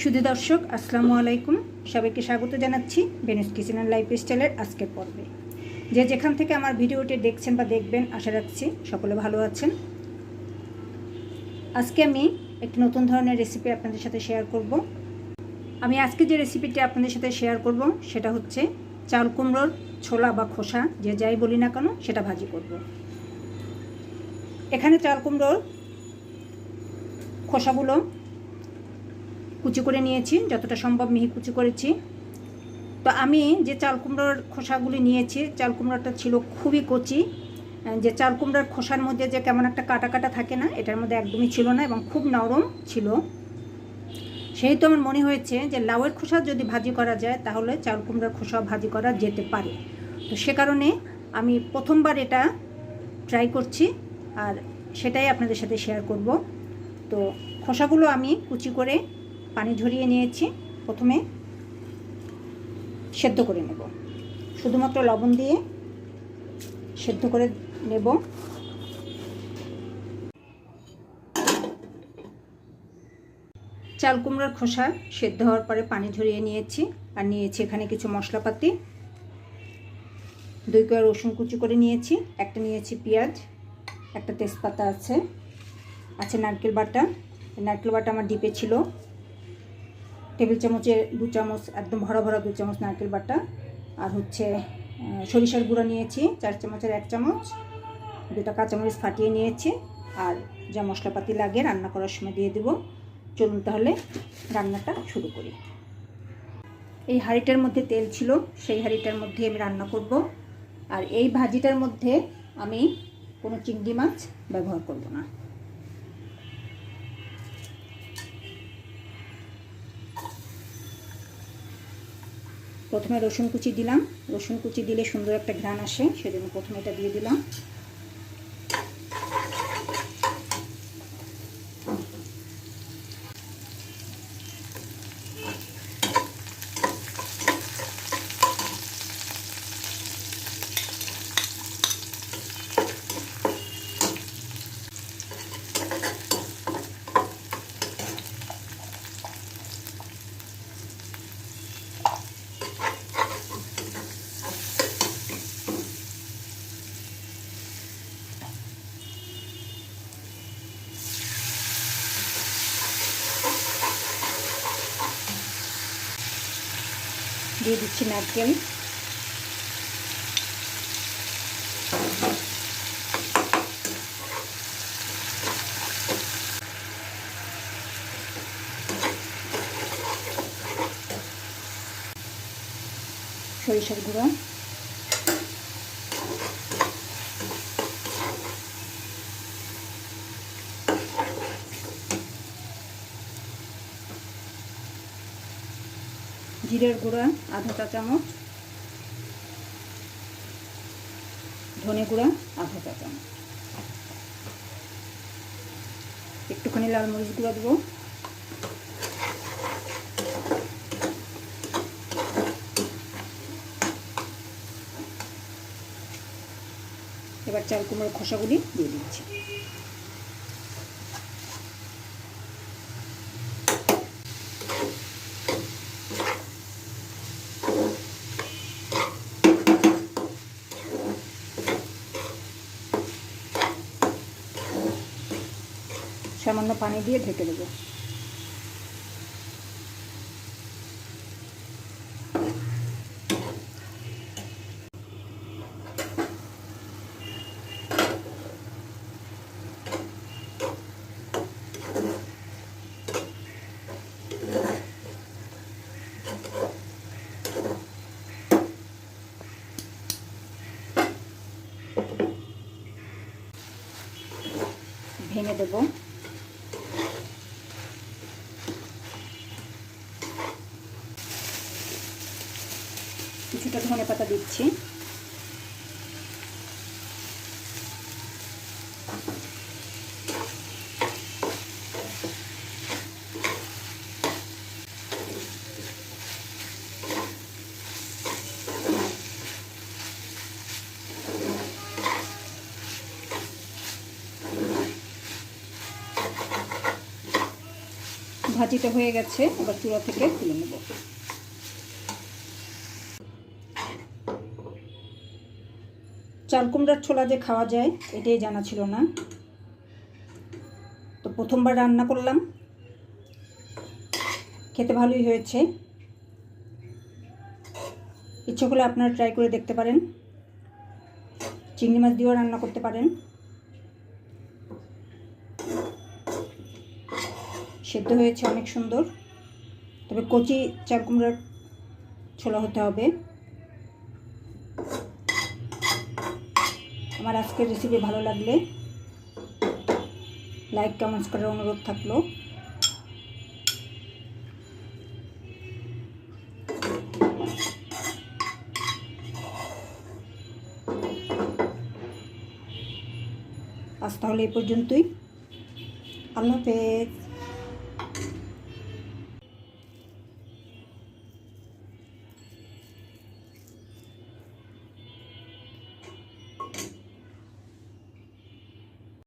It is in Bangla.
শুধু দর্শক, আসসালামু আলাইকুম। সবাইকে স্বাগত জানাচ্ছি বেনুস কিচেন অ্যান্ড লাইফ স্টাইলের আজকের পর্বে। যে যেখান থেকে আমার ভিডিওটি দেখছেন বা দেখবেন, আশা রাখছি সকলে ভালো আছেন। আজকে আমি একটি নতুন ধরনের রেসিপি আপনাদের সাথে শেয়ার করব। আমি আজকে যে রেসিপিটি আপনাদের সাথে শেয়ার করব, সেটা হচ্ছে চাল কুমড়োর ছোলা বা খোসা, যে যাই বলি না কেন, সেটা ভাজি করব। এখানে চাল কুমড়োর খোসাগুলো কুচি করে নিয়েছি, যতটা সম্ভব মিহি কুচি করেছি। তো আমি যে চাল কুমড়োর খোসাগুলি নিয়েছি, চাল কুমড়োটা ছিল খুবই কচি। যে চাল কুমড়োর খোসার মধ্যে যে কেমন একটা কাটা কাটা থাকে না, এটার মধ্যে একদমই ছিল না এবং খুব নরম ছিল। সেহেতু আমার মনে হয়েছে যে লাউয়ের খোসা যদি ভাজি করা যায়, তাহলে চাল কুমড়োর খোসা ভাজি করা যেতে পারে। তো সে কারণে আমি প্রথমবার এটা ট্রাই করছি আর সেটাই আপনাদের সাথে শেয়ার করব। তো খোসাগুলো আমি কুচি করে পানি ঝরিয়ে নিয়েছি। প্রথমে সেদ্ধ করে নেব। শুধুমাত্র লবণ দিয়ে সেদ্ধ করে নেব। চাল কুমড়ার খোসা সেদ্ধ হওয়ার পরে পানি ঝরিয়ে নিয়েছি আর নিয়েছি এখানে কিছু মশলাপাতি। দুই কোয়া রসুন কুচি করে নিয়েছি, একটা নিয়েছি পেঁয়াজ, একটা তেজপাতা আছে আছে নারকেল বাটা। নারকেল বাটা আমার ডিপে ছিল। টেবিল চামচের দু চামচ, একদম ভরা ভরা দু চামচ নারকেল বাটা। আর হচ্ছে সরিষার গুঁড়ো নিয়েছি, চার চামচের এক চামচ। দুটা কাঁচামরিচ ফাটিয়ে নিয়েছি। আর যা মশলাপাতি লাগে রান্না করার সময় দিয়ে দেব। চলুন তাহলে রান্নাটা শুরু করি। এই হাঁড়িটার মধ্যে তেল ছিল, সেই হাঁড়িটার মধ্যে আমি রান্না করব। আর এই ভাজিটার মধ্যে আমি কোনো চিংড়ি মাছ ব্যবহার করব না। প্রথমে রসুন কুচি দিলাম। রসুন কুচি দিলে সুন্দর একটা ঘ্রাণ আসে, সেজন্য প্রথমে এটা দিয়ে দিলাম। দিয়ে দিচ্ছি নারকেল সরিষার গুঁড়ো জিরের গুঁড়া, আধা চা চামচ। ধনে গুঁড়া, আধা চা চামচ। একটুখানি লাল মরিচ গুঁড়া দেবো। এবার চাল কুমড়োর খোসাগুলি দিয়ে দিচ্ছি। সামান্য পানি দিয়ে ঢেকে দেবো। ভেঙে দেবো। পাতা দিচ্ছি। ভাজিটা হয়ে গেছে এবার চূড়া থেকে তুলে নেব। চাল কুমড়ার ছোলা যে খাওয়া যায়, এটাই জানা ছিল না। তো প্রথমবার রান্না করলাম। খেতে ভালোই হয়েছে। ইচ্ছে করলে আপনারা ট্রাই করে দেখতে পারেন। চিংড়ি মাছ দিয়েও রান্না করতে পারেন। সেদ্ধ হয়েছে অনেক সুন্দর। তবে কচি চাল কুমড়ার ছোলা হতে হবে। আমার আজকের রেসিপি ভালো লাগলে লাইক কমেন্টস করার অনুরোধ থাকল। আজ তাহলে এই পর্যন্তই। আল্লাহ হাফেজ।